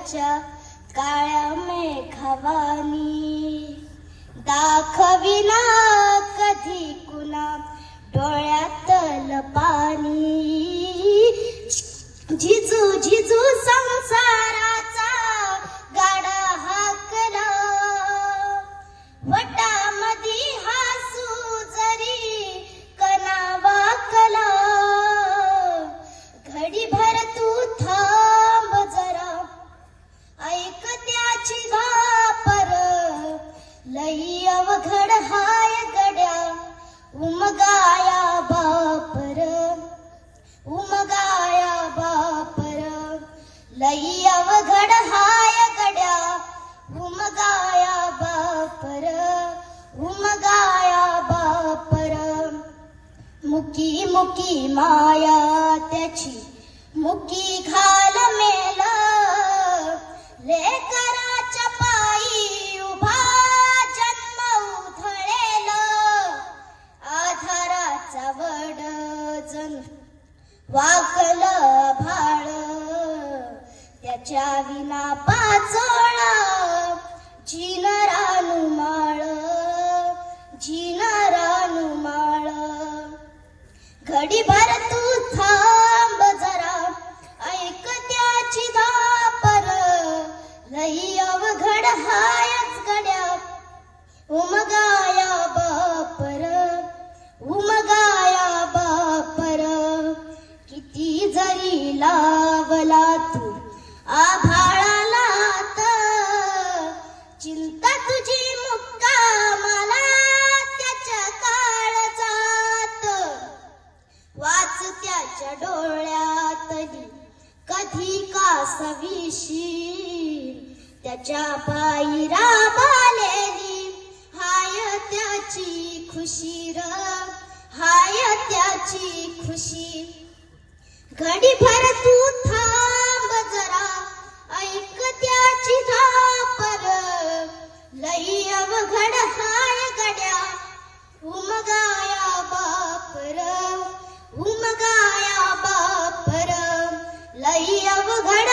डोळ्याच्या काळ्या मेघवानी दाखविना कधी कुणा डोळ्यातल पाणी झिजू झिजू संसाराचा गाडा हाकला. वटामधी हासू जरी कना वाकला घडी उमगाया बापर उमगाया बापर अवघड हाय गड्या उमगाया बापर उमगाया बापर. मुकी मुकी माया त्याची मुकी घाल मेल वाकल भाळ त्याच्या विना पाचोळा जीन रानुमाळ रानुमाळ घडी भर तू आभाळाला तर. चिंता तुझी मुक्का मला त्याच्या काळ जात. वाच त्याच्या डोळ्यातली कधी का सविशी. त्याच्या पायी राबालेली हाय त्याची खुशी र हाय त्याची खुशी. घडी भर ಅವಘಡ